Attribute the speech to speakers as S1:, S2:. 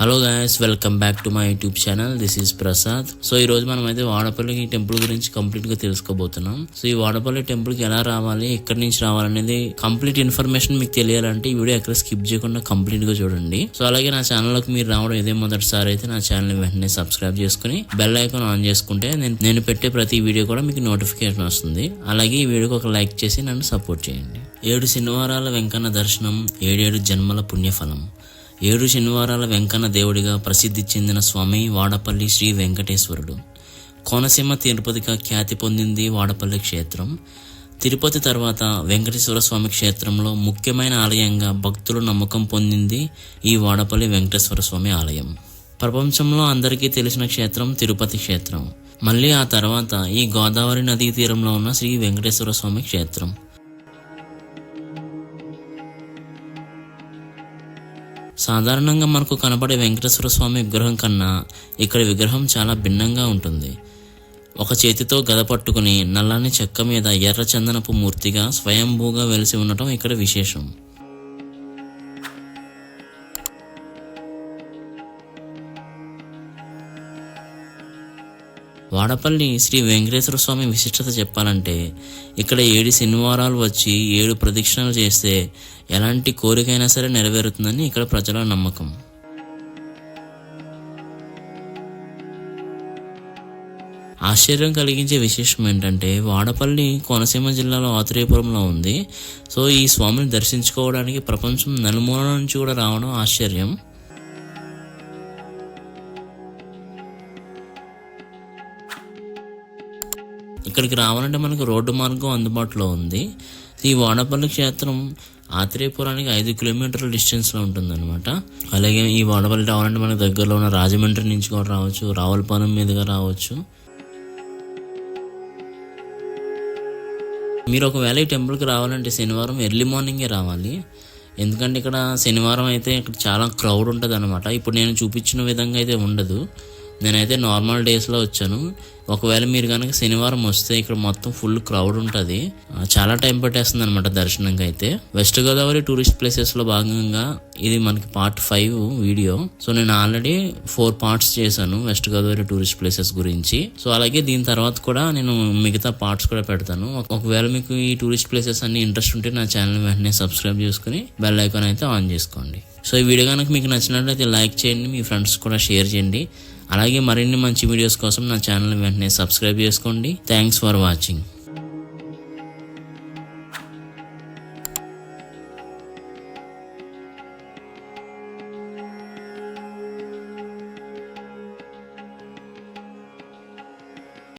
S1: Hello guys welcome back to my YouTube channel this is Prasad so ఈ రోజు మనం అయితే వాడపల్లి టెంపుల్ గురించి కంప్లీట్గా తెలుసుకోబోతున్నాం. సో ఈ వాడపల్లి టెంపుల్కి ఎలా రావాలి ఎక్కడి నుంచి రావాలనేది కంప్లీట్ ఇన్ఫర్మేషన్ మీకు తెలియాలంటే ఈ వీడియో ఎక్కడ స్కిప్ చేయకుండా కంప్లీట్గా చూడండి. సో అలాగే నా ఛానల్లోకి మీరు రావడం ఇదే మొదటిసారి అయితే నా ఛానల్ వెంటనే సబ్స్క్రైబ్ చేసుకుని బెల్ ఐకాన్ ఆన్ చేసుకుంటే నేను నేను పెట్టే ప్రతి వీడియో కూడా మీకు నోటిఫికేషన్ వస్తుంది. అలాగే ఈ వీడియోకి ఒక లైక్ చేసి నన్ను సపోర్ట్ చేయండి. ఏడు శనివారాల వెంకన్న దర్శనం ఏడేడు జన్మల పుణ్యఫలం. ఏడు శనివారాల వెంకన్న దేవుడిగా ప్రసిద్ధి చెందిన స్వామి వాడపల్లి శ్రీ వెంకటేశ్వరుడు. కోనసీమ తిరుపతిగా ఖ్యాతి పొందింది వాడపల్లి క్షేత్రం. తిరుపతి తర్వాత వెంకటేశ్వర స్వామి క్షేత్రంలో ముఖ్యమైన ఆలయంగా భక్తులు నమ్మకం పొందింది ఈ వాడపల్లి వెంకటేశ్వర స్వామి ఆలయం. ప్రపంచంలో అందరికీ తెలిసిన క్షేత్రం తిరుపతి క్షేత్రం. మళ్ళీ ఆ తర్వాత ఈ గోదావరి నదీ తీరంలో ఉన్న శ్రీ వెంకటేశ్వర స్వామి క్షేత్రం. సాధారణంగా మనకు కనబడే వెంకటేశ్వర స్వామి విగ్రహం కన్నా ఇక్కడ విగ్రహం చాలా భిన్నంగా ఉంటుంది. ఒక చేతితో గద పట్టుకుని నల్లని చెక్క మీద ఎర్ర చందనపు మూర్తిగా స్వయంభూగా వెలిసి ఉండటం ఇక్కడ విశేషం. వాడపల్లి శ్రీ వెంకటేశ్వర స్వామి విశిష్టత చెప్పాలంటే ఇక్కడ ఏడు శనివారాలు వచ్చి ఏడు ప్రదక్షిణలు చేస్తే ఎలాంటి కోరికైనా సరే నెరవేరుతుందని ఇక్కడ ప్రజల నమ్మకం. ఆశ్చర్యం కలిగించే విశేషం ఏంటంటే వాడపల్లి కోనసీమ జిల్లాలో ఆత్రేయపురంలో ఉంది. సో ఈ స్వామిని దర్శించుకోవడానికి ప్రపంచం నలుమూల నుంచి కూడా రావడం ఆశ్చర్యం. ఇక్కడికి రావాలంటే మనకు రోడ్డు మార్గం అందుబాటులో ఉంది. ఈ వాడపల్లి క్షేత్రం ఆత్రేయపురానికి ఐదు కిలోమీటర్ల డిస్టెన్స్లో ఉంటుందన్నమాట. అలాగే ఈ వాడపల్లి రావాలంటే మనకు దగ్గరలో ఉన్న రాజమండ్రి నుంచి కూడా రావచ్చు రావులపాలెం మీదుగా రావచ్చు. మీరు ఒకవేళ ఈ టెంపుల్కి రావాలంటే శనివారం ఎర్లీ మార్నింగే రావాలి. ఎందుకంటే ఇక్కడ శనివారం అయితే ఇక్కడ చాలా క్రౌడ్ ఉంటుంది అనమాట ఇప్పుడు నేను చూపించిన విధంగా అయితే ఉండదు. నేనైతే నార్మల్ డేస్లో వచ్చాను. ఒకవేళ మీరు కనుక శనివారం వస్తే ఇక్కడ మొత్తం ఫుల్ క్రౌడ్ ఉంటుంది. చాలా టైం పట్టేస్తుంది అనమాట దర్శనంకి అయితే. వెస్ట్ గోదావరి టూరిస్ట్ ప్లేసెస్లో భాగంగా ఇది మనకి పార్ట్ ఫైవ్ వీడియో సో నేను ఆల్రెడీ ఫోర్ పార్ట్స్ చేశాను వెస్ట్ గోదావరి టూరిస్ట్ ప్లేసెస్ గురించి. సో అలాగే దీని తర్వాత కూడా నేను మిగతా పార్ట్స్ కూడా పెడతాను. ఒకవేళ మీకు ఈ టూరిస్ట్ ప్లేసెస్ అన్ని ఇంట్రెస్ట్ ఉంటే నా ఛానల్ వెంటనే సబ్స్క్రైబ్ చేసుకుని బెల్ ఐకాన్ అయితే ఆన్ చేసుకోండి. సో ఈ వీడియో కనుక మీకు నచ్చినట్లయితే లైక్ చేయండి మీ ఫ్రెండ్స్ కూడా షేర్ చేయండి. అలాగే మరిన్ని మంచి వీడియోస్ కోసం నా ఛానల్ వెంటనే సబ్స్క్రైబ్ చేసుకోండి. Thanks for watching